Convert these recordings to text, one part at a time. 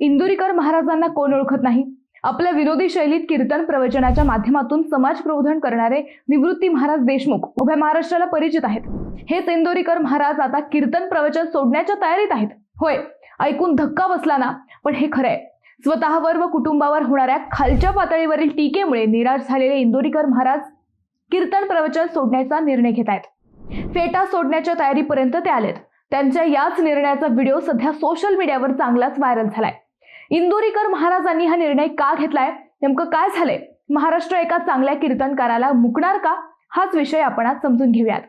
इंदुरीकर महाराजांना कोण ओळखत नाही? आपल्या विनोदी शैलीत कीर्तन प्रवचनाच्या माध्यमातून समाज प्रबोधन करणारे निवृत्ती महाराज देशमुख उभ्या महाराष्ट्राला परिचित आहेत. हेच इंदोरीकर महाराज आता कीर्तन प्रवचन सोडण्याच्या तयारीत आहेत. होय ऐकून धक्का बसला ना? पण हे खरंय. स्वतःवर व कुटुंबावर होणाऱ्या खालच्या पातळीवरील टीकेमुळे निराश झालेले इंदोरीकर महाराज कीर्तन प्रवचन सोडण्याचा निर्णय घेत आहेत. फेटा सोडण्याच्या तयारीपर्यंत ते आलेत. त्यांच्या याच निर्णयाचा व्हिडिओ सध्या सोशल मीडियावर चांगलाच व्हायरल झालाय. इंदोरीकर महाराजांनी हा निर्णय का घेतलाय? नेमकं काय झालंय? महाराष्ट्र एका चांगल्या कीर्तनकाराला मुकणार का? हाच विषय आपण आज समजून घेऊयात.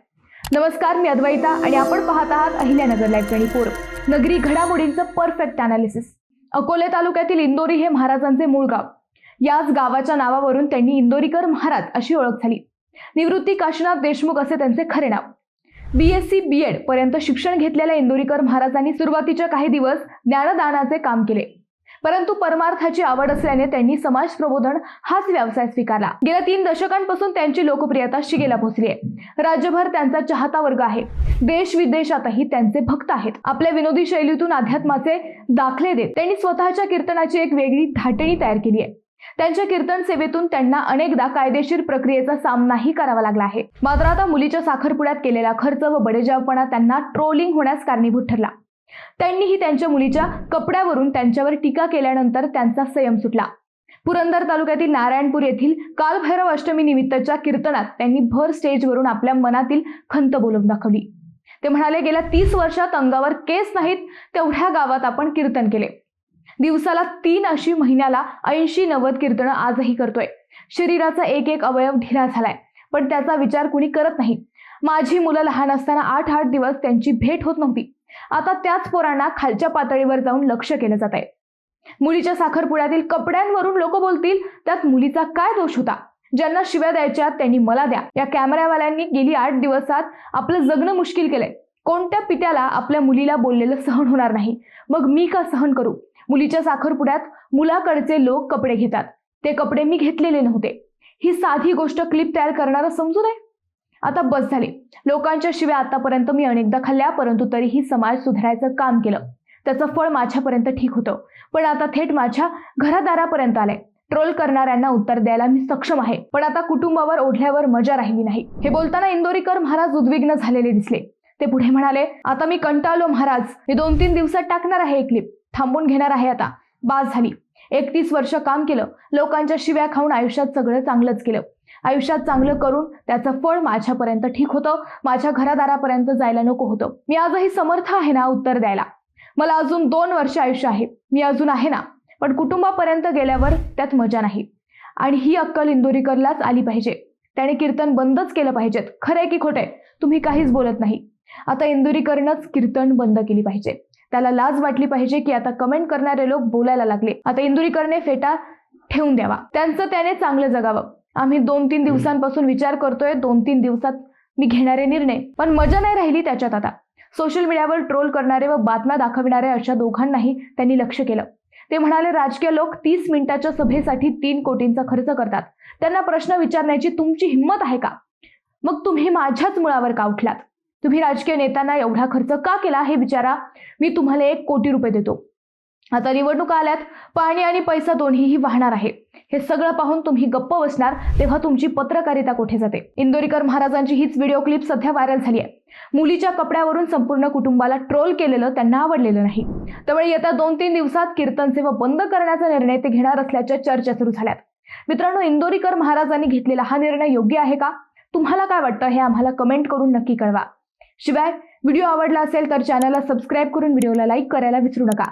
नमस्कार मी अद्वैता आणि आपण पाहत आहात अहिल्यानगर लाईव्ह ट्वेंटी फोर नगरी घडामोडींचं परफेक्ट अनालिसिस अकोले तालुक्यातील इंदोरी हे महाराजांचे मूळ गाव. याच गावाच्या नावावरून त्यांनी इंदोरीकर महाराज अशी ओळख झाली. निवृत्ती काशीनाथ देशमुख असे त्यांचे खरे नाव. B S C B Ed पर्यंत शिक्षण घेतलेल्या इंदोरीकर महाराजांनी सुरुवातीच्या काही दिवस ज्ञानदानाचे काम केले. परंतु परमार्थाची आवड असल्याने त्यांनी समाज प्रबोधन हाच व्यवसाय स्वीकारला. गेल्या तीन दशकांपासून त्यांची लोकप्रियता शिगेला पोहोचली आहे राज्यभर त्यांचा चाहता वर्ग आहे. देश विदेशातही त्यांचे भक्त आहेत. आपल्या विनोदी शैलीतून अध्यात्माचे दाखले देत त्यांनी स्वतःच्या कीर्तनाची एक वेगळी धाटणी तयार केली आहे त्यांच्या कीर्तन सेवेतून त्यांना अनेकदा कायदेशीर प्रक्रियेचा सामनाही करावा लागला आहे. मात्र आता मुलीच्या साखरपुड्यात केलेला खर्च व बडेजावपणा त्यांना ट्रोलिंग होण्यास कारणीभूत ठरला. त्यांनीही त्यांच्या मुलीच्या कपड्यावरून त्यांच्यावर टीका केल्यानंतर त्यांचा संयम सुटला. पुरंदर तालुक्यातील नारायणपूर येथील कालभैरव अष्टमी निमित्तच्या कीर्तनात त्यांनी भर स्टेजवरून आपल्या मनातील खंत बोलून दाखवली. ते म्हणाले गेल्या तीस वर्षात अंगावर केस नाहीत तेवढ्या गावात आपण कीर्तन केले. दिवसाला तीन अशी महिन्याला ऐंशी नव्वद कीर्तनं आजही करतोय. शरीराचा एक एक अवयव ढिला झालाय. पण त्याचा विचार कुणी करत नाही. माझी मुलं लहान असताना आठ आठ दिवस त्यांची भेट होत नव्हती. आता त्याच पोरांना खालच्या पातळीवर जाऊन लक्ष केलं जात आहे. मुलीच्या साखरपुड्यातील कपड्यांवरून लोक बोलतील त्यात मुलीचा काय दोष होता? ज्यांना शिव्या द्यायच्या त्यांनी मला द्या. या कॅमेरावाल्यांनी गेली आठ दिवसात आपलं जगणं मुश्किल केलंय. कोणत्या पित्याला आपल्या मुलीला बोललेलं सहन होणार नाही? मग मी का सहन करू? मुलीच्या साखरपुड्यात मुलाकडचे लोक कपडे घेतात. ते कपडे मी घेतलेले नव्हते. ही साधी गोष्ट क्लिप तयार करणारा समजू नये? आता बस झाली. लोकांच्या शिव्या आतापर्यंत मी अनेकदा खाल्ल्या परंतु तरीही समाज सुधारायचं काम केलं. त्याचं फळ माझ्यापर्यंत ठीक होतं. पण आता थेट माझ्या घरादारापर्यंत आलंय. ट्रोल करणाऱ्यांना उत्तर द्यायला मी सक्षम आहे. पण आता कुटुंबावर ओढल्यावर मजा राहिली नाही. हे बोलताना इंदोरीकर महाराज उद्विग्न झालेले दिसले. ते पुढे म्हणाले आता मी कंटाळलो महाराज. मी दोन तीन दिवसात टाकणार आहे एक क्लिप. थांबून घेणार आहे आता. बास झाली. एकतीस वर्ष काम केलं. लोकांच्या शिव्या खाऊन आयुष्यात सगळं चांगलंच केलं. आयुष्यात चांगलं करून त्याचं फळ माझ्यापर्यंत ठीक होतं. माझ्या घरादारापर्यंत जायला नको होतं. मी आजही समर्थ आहे ना उत्तर द्यायला. मला अजून दोन वर्ष आयुष्य आहे. मी अजून आहे ना. पण कुटुंबापर्यंत गेल्यावर त्यात मजा नाही. आणि ही अक्कल इंदोरीकरलाच आली पाहिजे. त्याने कीर्तन बंदच केलं पाहिजेत. खरंय की खोटे तुम्ही काहीच बोलत नाही. आता इंदोरीकरनंच कीर्तन बंद केली पाहिजे. त्याला लाज वाटली पाहिजे की आता कमेंट करणारे लोक बोलायला लागले. आता इंदुरीकरने फेटा ठेवून द्यावा. त्यांचं त्याने चांगलं जगावं. आम्ही दोन तीन दिवसांपासून विचार करतोय दोन तीन दिवसात मी घेणारे निर्णय. पण मजा नाही राहिली त्याच्यात आता. सोशल मीडियावर ट्रोल करणारे व बातम्या दाखविणारे अशा दोघांनाही त्यांनी लक्ष केलं. ते म्हणाले राजकीय लोक तीस मिनिटाच्या सभेसाठी तीन कोटींचा खर्च करतात. त्यांना प्रश्न विचारण्याची तुमची हिंमत आहे का? मग तुम्ही माझ्याच मुळावर का उठलात? तुम्ही राजकीय नेत्यांना एवढा खर्च का केला हे विचारा. मी तुम्हाला एक कोटी रुपये देतो. आता निवडणुका आल्यात पाणी आणि पैसा दोन्हीही वाहणार आहे. हे सगळं पाहून तुम्ही गप्प बसणार तेव्हा तुमची पत्रकारिता कुठे जाते? इंदोरीकर महाराजांची हीच व्हिडिओ क्लिप सध्या व्हायरल झाली आहे. मुलीच्या कपड्यावरून संपूर्ण कुटुंबाला ट्रोल केलेलं त्यांना आवडलेलं नाही. त्यामुळे येत्या दोन तीन दिवसात कीर्तन सेवा बंद करण्याचा निर्णय ते घेणार असल्याच्या चर्चा सुरू झाल्यात. मित्रांनो इंदोरीकर महाराजांनी घेतलेला हा निर्णय योग्य आहे का? तुम्हाला काय वाटतं हे आम्हाला कमेंट करून नक्की कळवा. शिवाय व्हिडिओ आवडला असेल तर चॅनलला सबस्क्राईब करून व्हिडिओला लाईक करायला विसरू नका.